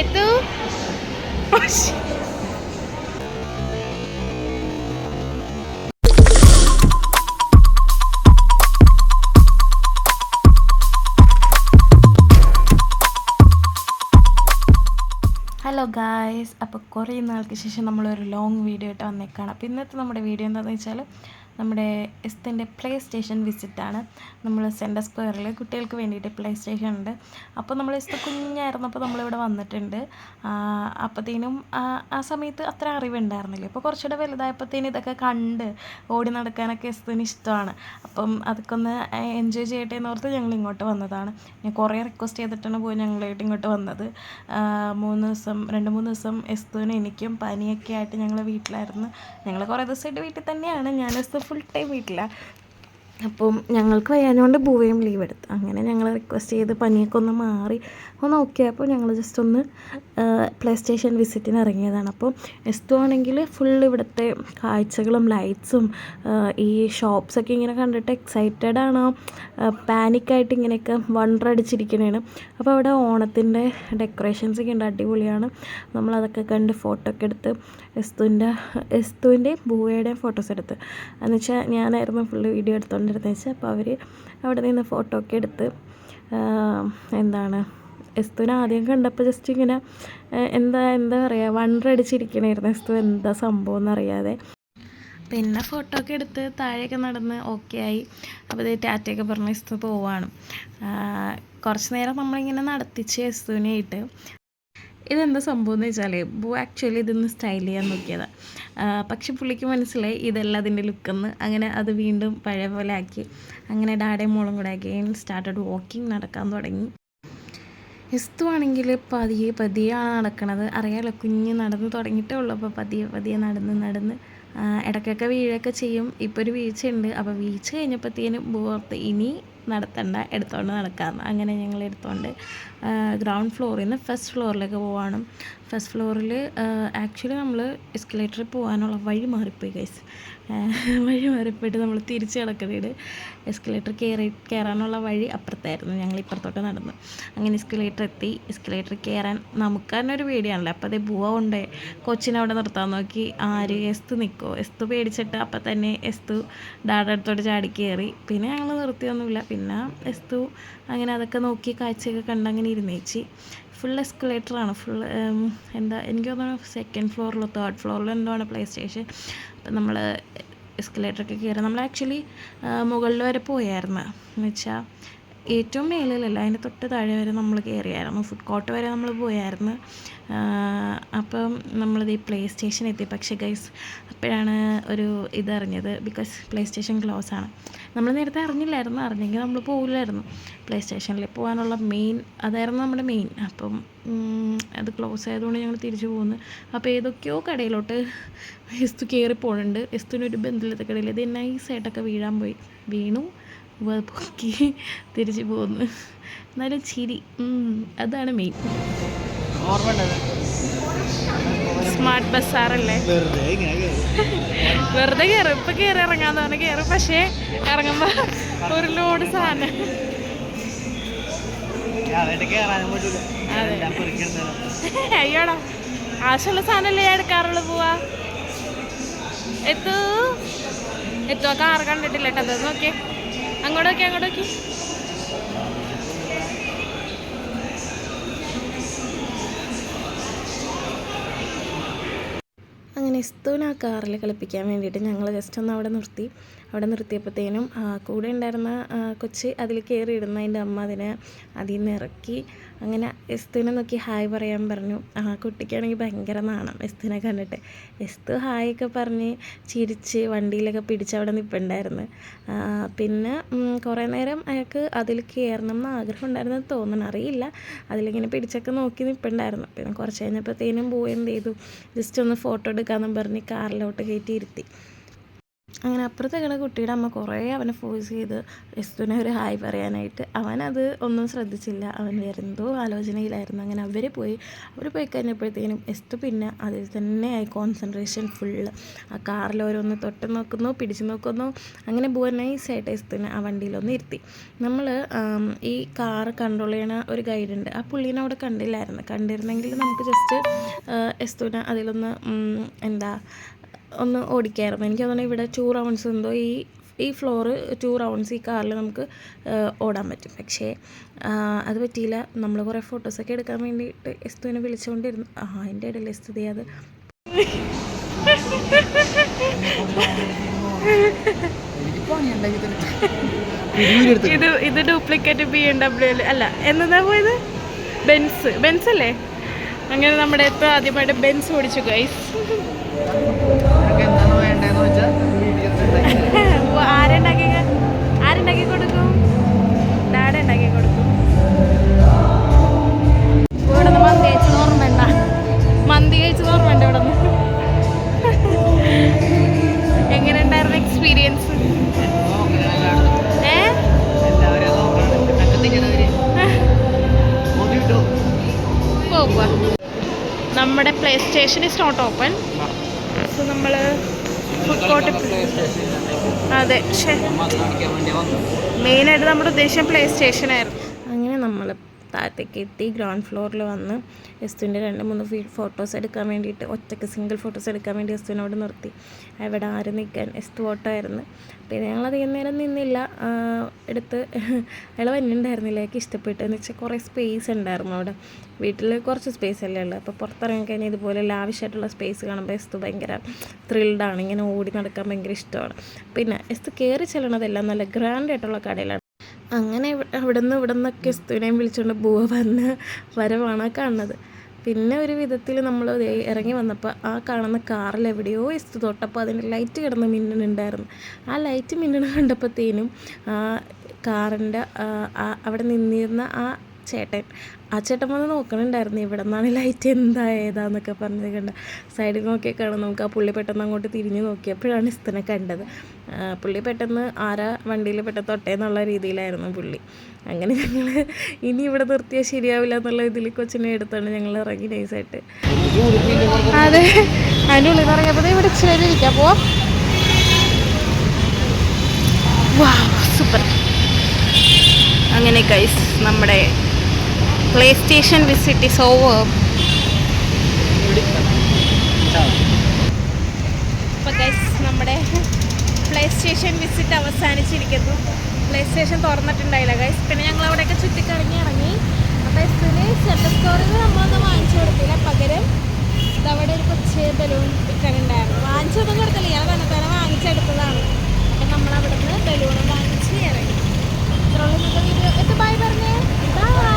എത്തു? Hello guys അപ്പോൾ കുറേ നാൾക്ക് ശേഷം നമ്മളൊരു ലോങ് വീഡിയോ ആയിട്ട് വന്നേക്കാണ്. അപ്പോൾ ഇന്നത്തെ നമ്മുടെ വീഡിയോ എന്താണെന്ന് വെച്ചാൽ നമ്മുടെ എസ്തിന്റെ പ്ലേ സ്റ്റേഷൻ വിസിറ്റാണ് നമ്മൾ സെന്റർ സ്ക്വയറിൽ കുട്ടികൾക്ക് വേണ്ടിയിട്ട് പ്ലേ സ്റ്റേഷൻ ഉണ്ട്. അപ്പോൾ നമ്മൾ എസ്ത് കുഞ്ഞായിരുന്നപ്പോൾ നമ്മളിവിടെ വന്നിട്ടുണ്ട്. അപ്പോഴത്തേനും ആ സമയത്ത് അത്ര അറിവുണ്ടായിരുന്നില്ല. ഇപ്പോൾ കുറച്ചുകൂടെ വലുതായപ്പോഴത്തേനും ഇതൊക്കെ കണ്ട് ഓടി നടക്കാനൊക്കെ എസ്തിന് ഇഷ്ടമാണ്. അപ്പം അതൊക്കെ ഒന്ന് എൻജോയ് ചെയ്യട്ടെ എന്ന് ഓർത്ത് ഞങ്ങൾ ഇങ്ങോട്ട് വന്നതാണ്. ഞാൻ കുറേ റിക്വസ്റ്റ് ചെയ്തിട്ടാണ് പോയി ഞങ്ങളായിട്ട് ഇങ്ങോട്ട് വന്നത്. മൂന്ന് ദിവസം രണ്ട് മൂന്ന് ദിവസം എസ്തുവിനും എനിക്കും പനിയൊക്കെ ആയിട്ട് ഞങ്ങൾ വീട്ടിലായിരുന്നു. ഞങ്ങൾ കുറേ ദിവസമായിട്ട് വീട്ടിൽ തന്നെയാണ്. ഞാൻ എസ്തു ഫുൾ ടൈം വീട്ടിലാണ് അപ്പം ഞങ്ങൾക്ക് വയ്യാനോണ്ട് ഭൂവയും ലീവ് എടുത്തു. അങ്ങനെ ഞങ്ങൾ റിക്വസ്റ്റ് ചെയ്ത് പനിയൊക്കെ ഒന്ന് മാറി ഒന്ന് ഓക്കെ അപ്പോൾ ഞങ്ങൾ ജസ്റ്റ് ഒന്ന് പ്ലേ സ്റ്റേഷൻ വിസിറ്റിന് ഇറങ്ങിയതാണ്. അപ്പോൾ എസ്തു ആണെങ്കിൽ ഫുൾ ഇവിടുത്തെ കാഴ്ചകളും ലൈറ്റ്സും ഈ ഷോപ്സൊക്കെ ഇങ്ങനെ കണ്ടിട്ട് എക്സൈറ്റഡ് ആണ്. പാനിക്കായിട്ട് ഇങ്ങനെയൊക്കെ വണ്ടർ അടിച്ചിരിക്കണേണ്. അപ്പോൾ അവിടെ ഓണത്തിന്റെ ഡെക്കറേഷൻസ് ഒക്കെ ഉണ്ട് അടിപൊളിയാണ്. നമ്മളതൊക്കെ കണ്ട് ഫോട്ടോ ഒക്കെ എടുത്ത് എസ്തുവിന്റെ എസ്തുവിന്റെയും ഭൂവയുടെയും ഫോട്ടോസ് എടുത്ത്. എന്നുവെച്ചാൽ ഞാനായിരുന്നു ഫുള്ള് വീഡിയോ എടുത്തുകൊണ്ടിരുന്നത് വെച്ചാൽ അപ്പോൾ അവർ അവിടെ നിന്ന് ഫോട്ടോ ഒക്കെ എടുത്ത് എന്താണ് എസ്തുവിനെ ആദ്യം കണ്ടപ്പോൾ ജസ്റ്റ് ഇങ്ങനെ എന്താ എന്താ പറയുക വണ്ടർ അടിച്ചിരിക്കണായിരുന്നു എസ്തു. എന്താ സംഭവം എന്നറിയാതെ പിന്നെ ഫോട്ടോ ഒക്കെ എടുത്ത് താഴെയൊക്കെ നടന്ന് ഓക്കെ ആയി. അപ്പോൾ ഇത് ടാറ്റയൊക്കെ പറഞ്ഞ് എസ്തു പോവാണ്. കുറച്ച് നേരം നമ്മളിങ്ങനെ നടത്തിച്ച് എസ്തുവിനായിട്ട് ഇതെന്താ സംഭവം എന്ന് വെച്ചാൽ ബു ആക്ച്വലി ഇതൊന്ന് സ്റ്റൈൽ ചെയ്യാൻ നോക്കിയതാണ് പക്ഷെ പുള്ളിക്ക് മനസ്സിലായി ഇതല്ല അതിന്റെ ലുക്കെന്ന് അങ്ങനെ അത് വീണ്ടും പഴയ പോലെ ആക്കി. അങ്ങനെ ഡാഡേ മോളും കൂടെ ആക്കി. സ്റ്റാർട്ടഡ് വാക്കിംഗ് നടക്കാൻ തുടങ്ങി. എസ്തു ആണെങ്കിൽ പതിയെ ആണ് നടക്കണത്. അറിയാലോ കുഞ്ഞ് നടന്ന് തുടങ്ങിയിട്ടേ ഉള്ളൂ. അപ്പോൾ പതിയെ പതിയെ നടന്ന് നടന്ന് ഇടയ്ക്കൊക്കെ വീഴൊക്കെ ചെയ്യും. ഇപ്പോൾ ഒരു വീഴ്ചയുണ്ട്. അപ്പോൾ വീഴ്ച കഴിഞ്ഞപ്പോഴത്തേനും ബോർത്ത് ഇനി നടത്തണ്ട. എടുത്തോണ്ട് നടക്കാമെന്ന് അങ്ങനെ ഞങ്ങൾ എടുത്തോണ്ട് ഗ്രൗണ്ട് ഫ്ലോറിൽ നിന്ന് ഫസ്റ്റ് ഫ്ലോറിലേക്ക് പോവാണ്. ഫസ്റ്റ് ഫ്ലോറിൽ ആക്ച്വലി നമ്മൾ എസ്കലേറ്ററിൽ പോകാനുള്ള വഴി മാറിപ്പോയി ഗൈസ് വഴി മാറിപ്പോയിട്ട് നമ്മൾ തിരിച്ച് കിടക്കണേട് എസ്കലേറ്റർ കയറി കയറാനുള്ള വഴി അപ്പുറത്തായിരുന്നു. ഞങ്ങൾ ഇപ്പുറത്തോട്ട് നടന്നു. അങ്ങനെ എസ്കലേറ്റർ എത്തി. എസ്കലേറ്റർ കയറാൻ നമുക്ക് തന്നെ ഒരു പേടിയാണല്ലോ. അപ്പോൾ അതേ ബുവ കൊണ്ടേ കൊച്ചിനെ അവിടെ നിർത്താൻ നോക്കി. ആര്? എസ്തു നിൽക്കോ എസ്തു പേടിച്ചിട്ട് അപ്പം തന്നെ എസ്തു ഡാഡ അടുത്തോട്ട് ചാടി കയറി പിന്നെ ഞങ്ങൾ നിർത്തിയൊന്നുമില്ല. പിന്നെ എസ്തു അങ്ങനെ അതൊക്കെ നോക്കി കാഴ്ചയൊക്കെ കണ്ട് അങ്ങനെ ഇരുന്നേച്ചി ഫുൾ എസ്കലേറ്ററാണ് ഫുൾ എന്താ എനിക്ക് തോന്നുന്നു സെക്കൻഡ് ഫ്ലോറിലോ തേർഡ് ഫ്ലോറിലോ എന്തോ ആണ് പ്ലേ സ്റ്റേഷൻ അപ്പം നമ്മൾ എസ്കലേറ്ററൊക്കെ കയറി നമ്മൾ ആക്ച്വലി മുകളിൽ വരെ പോയായിരുന്നു. എന്ന് വെച്ചാൽ ഏറ്റവും മേളിലല്ല അതിന്റെ തൊട്ട് താഴെ വരെ നമ്മൾ കയറിയായിരുന്നു. ഫുഡ് കോർട്ട് വരെ നമ്മൾ പോയായിരുന്നു. അപ്പം നമ്മളിത് ഈ പ്ലേ സ്റ്റേഷൻ എത്തി. പക്ഷേ ഗൈസ് അപ്പോഴാണ് ഒരു ഇതറിഞ്ഞത്. ബിക്കോസ് പ്ലേ സ്റ്റേഷൻ ക്ലോസ് ആണ്. നമ്മൾ നേരത്തെ അറിഞ്ഞില്ലായിരുന്നു. അറിഞ്ഞെങ്കിൽ നമ്മൾ പോകില്ലായിരുന്നു പ്ലേ സ്റ്റേഷനിൽ പോകാനുള്ള മെയിൻ അതായിരുന്നു നമ്മുടെ മെയിൻ അപ്പം അത് ക്ലോസ് ആയതുകൊണ്ട് ഞങ്ങൾ തിരിച്ചു പോകുന്നു അപ്പോൾ ഏതൊക്കെയോ കടയിലോട്ട് എസ്തു കയറി പോകുന്നുണ്ട് എസ്തുവിനൊരു ബന്ധമില്ലാത്ത കടയിൽ ഇത് നൈസായിട്ടൊക്കെ വീഴാൻ പോയി. വീണു. പൊക്കി തിരിച്ചു പോന്നു. എന്നാലും ചിരി. അതാണ് മെയിൻ സ്മാർട്ട് ബസ്സാറല്ലേ വെറുതെ കേറി. കയറും ഇപ്പൊ കയറി ഇറങ്ങാന്ന് പറഞ്ഞ കയറും പക്ഷേ ഇറങ്ങുമ്പോ ഒരു ലോഡ് സാധനം. അയ്യോടാ. ആവശ്യമുള്ള സാധനമല്ലേ ഞാൻ എടുക്കാറുള്ളൂ പോവാ? എത്തു. എത്തു ആ കാർ കണ്ടിട്ടില്ല കേട്ടോ. അത് നോക്കിയേ. അങ്ങോട്ട് അങ്ങോട്ടൊക്കെ. അങ്ങോട്ട് അങ്ങനെ ഇസ്തുവിനെ ആ കാറിൽ കളിപ്പിക്കാൻ വേണ്ടിയിട്ട് ഞങ്ങൾ ജസ്റ്റ് ഒന്ന് അവിടെ നിർത്തി. അവിടെ നിർത്തിയപ്പോഴത്തേനും കൂടെ ഉണ്ടായിരുന്ന കൊച്ച് അതിൽ കയറി ഇടുന്ന അതിന്റെ അമ്മ അതിനെ അതിൽ നിന്ന് ഇറക്കി. അങ്ങനെ എസ്തുവിനെ നോക്കി ഹായ് പറയാൻ പറഞ്ഞു. ആ കുട്ടിക്കാണെങ്കിൽ ഭയങ്കര നാണം എസ്തുവിനെ കണ്ടിട്ട്. എസ്തു ഹായ് ഒക്കെ പറഞ്ഞ് ചിരിച്ച് വണ്ടിയിലൊക്കെ പിടിച്ച് അവിടെ നിൽപ്പുണ്ടായിരുന്നു പിന്നെ കുറേ നേരം അയാൾക്ക് അതിൽ കയറണം എന്ന് ആഗ്രഹം ഉണ്ടായിരുന്നു തോന്നണം. അറിയില്ല. അതിലിങ്ങനെ പിടിച്ചൊക്കെ നോക്കി നിൽപ്പുണ്ടായിരുന്നു പിന്നെ കുറച്ച് കഴിഞ്ഞപ്പോഴത്തേനും പോയി എന്ത് ചെയ്തു? ജസ്റ്റ് ഒന്ന് ഫോട്ടോ എടുക്കാമെന്നും പറഞ്ഞ് കാറിലോട്ട് കയറ്റി ഇരുത്തി. അങ്ങനെ അപ്പുറത്തെ കിട കുട്ടിയുടെ അമ്മ കുറേ അവനെ ഫോഴ്സ് ചെയ്ത് യെസ്തുവിനെ ഒരു ഹായ് പറയാനായിട്ട്. അവനത് ഒന്നും ശ്രദ്ധിച്ചില്ല. അവൻ എന്തോ ആലോചനയിലായിരുന്നു. അങ്ങനെ അവർ പോയി. അവർ പോയി കഴിഞ്ഞപ്പോഴത്തേനും എസ്തു പിന്നെ അതിൽ തന്നെയായി കോൺസെൻട്രേഷൻ ഫുള്ള് ആ കാറിൽ ഓരോന്ന് തൊട്ട് നോക്കുന്നു പിടിച്ചു നോക്കുന്നു. അങ്ങനെ ബുവനൈസായിട്ട് നൈസായിട്ട് എസ്തുവിനെ ആ വണ്ടിയിലൊന്ന് ഇരുത്തി. നമ്മൾ ഈ കാർ കൺട്രോൾ ചെയ്യണ ഒരു ഗൈഡ് ഉണ്ട്. ആ പുള്ളീനെ അവിടെ കണ്ടില്ലായിരുന്നു. കണ്ടിരുന്നെങ്കിൽ നമുക്ക് ജസ്റ്റ് യെസ്തുവിനെ അതിലൊന്ന് എന്താ ഒന്ന് ഓടിക്കായിരുന്നു. എനിക്ക് തോന്നുന്നു ഇവിടെ ടു റൗണ്ട്സ് എന്തോ ഈ ഈ ഫ്ലോർ ടു റൗണ്ട്സ് ഈ കാറിൽ നമുക്ക് ഓടാൻ പറ്റും. പക്ഷേ അത് പറ്റിയില്ല. നമ്മൾ കുറേ ഫോട്ടോസൊക്കെ എടുക്കാൻ വേണ്ടിയിട്ട് എസ്തുവിനെ വിളിച്ചുകൊണ്ടിരുന്നു ആ എന്റെ ഇടയിൽ എസ്തുതി അത്. ഇത് ഇത് ഡ്യൂപ്ലിക്കേറ്റ് ബി എം ഡബ്ല്യു അല്ല എന്നതാ പോയത്? ബെൻസ്. ബെൻസ് അല്ലേ അങ്ങനെ നമ്മുടെ ഇപ്പൊ ആദ്യമായിട്ട് ബെൻസ് ഓടിച്ചു ഗൈസ് ആരുണ്ടാക്കി? ആരുണ്ടാക്കി കൊടുക്കും? ഡാഡ ഉണ്ടാക്കി കൊടുക്കും. ഇവിടെ നിന്ന് മന്തി കഴിച്ചത് നമ്മുടെ play station is not open so നമ്മൾ അതെ പക്ഷേ മെയിനായിട്ട് നമ്മുടെ ഉദ്ദേശം പ്ലേ സ്റ്റേഷനായിരുന്നു താഴത്തേക്ക് എത്തി ഗ്രൗണ്ട് ഫ്ലോറിൽ വന്ന് എസ്തുവിന്റെ രണ്ട് മൂന്ന് ഫീ ഫോട്ടോസ് എടുക്കാൻ വേണ്ടിയിട്ട് ഒറ്റയ്ക്ക് സിംഗിൾ ഫോട്ടോസ് എടുക്കാൻ വേണ്ടി എസ്തുവിനോട് നിർത്തി. അവിടെ ആര് നിൽക്കാൻ? എസ്തു ഓട്ടോ ആയിരുന്നു പിന്നെ ഞങ്ങൾ അധികം നേരം നിന്നില്ല. എടുത്ത് അയാൾ വന്നിട്ടുണ്ടായിരുന്നില്ല. എനിക്ക് ഇഷ്ടപ്പെട്ടു എന്ന് വെച്ചാൽ കുറേ സ്പേസ് ഉണ്ടായിരുന്നു അവിടെ. വീട്ടിൽ കുറച്ച് സ്പേസ് അല്ലേ ഉള്ളൂ. അപ്പോൾ പുറത്തിറങ്ങി കഴിഞ്ഞാൽ ഇതുപോലെ ലാവിഷായിട്ടുള്ള സ്പേസ് കാണുമ്പോൾ എസ്തു ഭയങ്കര ത്രിൽഡാണ് ഇങ്ങനെ ഓടി നടക്കാൻ ഭയങ്കര ഇഷ്ടമാണ്. പിന്നെ എസ്തു കയറി ചെല്ലണതെല്ലാം നല്ല ഗ്രാൻഡ് ആയിട്ടുള്ള കടയിലാണ്. അങ്ങനെ അവിടെ നിന്ന് ഇവിടെ നിന്നൊക്കെ എസ്തുവിനെയും വിളിച്ചുകൊണ്ട് ബുവ വന്ന് വരവാണ് കാണുന്നത്. പിന്നെ ഒരു വിധത്തിൽ നമ്മൾ ഇറങ്ങി വന്നപ്പോൾ ആ കാണുന്ന കാറിൽ എവിടെയോ എസ്തു തൊട്ടപ്പോൾ അതിന്റെ ലൈറ്റ് കിടന്ന് മിന്നുന്നുണ്ടായിരുന്നു. ആ ലൈറ്റ് മിന്നണ കണ്ടപ്പോഴത്തേനും ആ കാറിന്റെ അവിടെ നിന്നിരുന്ന ആ ചേട്ടൻ ആ ചേട്ടൻ വന്ന് നോക്കണുണ്ടായിരുന്നു ഇവിടെ നിന്നാണ് ലൈറ്റ് എന്താ ഏതാന്നൊക്കെ പറഞ്ഞത് കണ്ട സൈഡിൽ നോക്കിയാൽ കാണാം നമുക്ക് ആ പുള്ളി പെട്ടെന്ന് അങ്ങോട്ട് തിരിഞ്ഞ് നോക്കിയപ്പോഴാണ് ഇസ്തനെ കണ്ടത്. പുള്ളി പെട്ടെന്ന് ആരാ വണ്ടിയിൽ പെട്ടെന്ന് തൊട്ടേ എന്നുള്ള രീതിയിലായിരുന്നു പുള്ളി. അങ്ങനെ ഞങ്ങൾ ഇനി ഇവിടെ നിർത്തിയാൽ ശരിയാവില്ല എന്നുള്ള ഇതിൽ കൊച്ചിനെ എടുത്താണ് ഞങ്ങൾ ഇറങ്ങി നൈസായിട്ട് അതെ അതിന്റെ ഉള്ളിൽ നിന്ന് ഇറങ്ങിയപ്പോൾ ഇവിടെ ചേരിയിരിക്കാം അപ്പോൾ സൂപ്പർ അങ്ങനെ കൈസ് നമ്മുടെ play station visit is over നമ്മുടെ പ്ലേ സ്റ്റേഷൻ വിസിറ്റ് അവസാനിച്ചിരിക്കുന്നു. പ്ലേ സ്റ്റേഷൻ തുറന്നിട്ടുണ്ടായില്ല ഗൈസ് പിന്നെ ഞങ്ങൾ അവിടെയൊക്കെ ചുറ്റിക്കറങ്ങി ഇറങ്ങി. അപ്പോൾ എസ്സിന് സെറ്റ് സ്റ്റോറിൽ നിന്ന് നമ്മളൊന്നും വാങ്ങിച്ചു കൊടുത്തില്ല. പകരം അവിടെ ഒരു കൊച്ച് ബലൂൺ വിൽക്കാൻ ഉണ്ടായിരുന്നു. കൊടുത്തില്ല. ഞാൻ തന്നെത്താനെ വാങ്ങിച്ചെടുത്തതാണ്. അപ്പം നമ്മളവിടുന്ന് ബലൂണും വാങ്ങിച്ച് ഇറങ്ങി. ഇത്രയുള്ള വീഡിയോ എത്ത് ബൈ പറഞ്ഞേ. ബൈ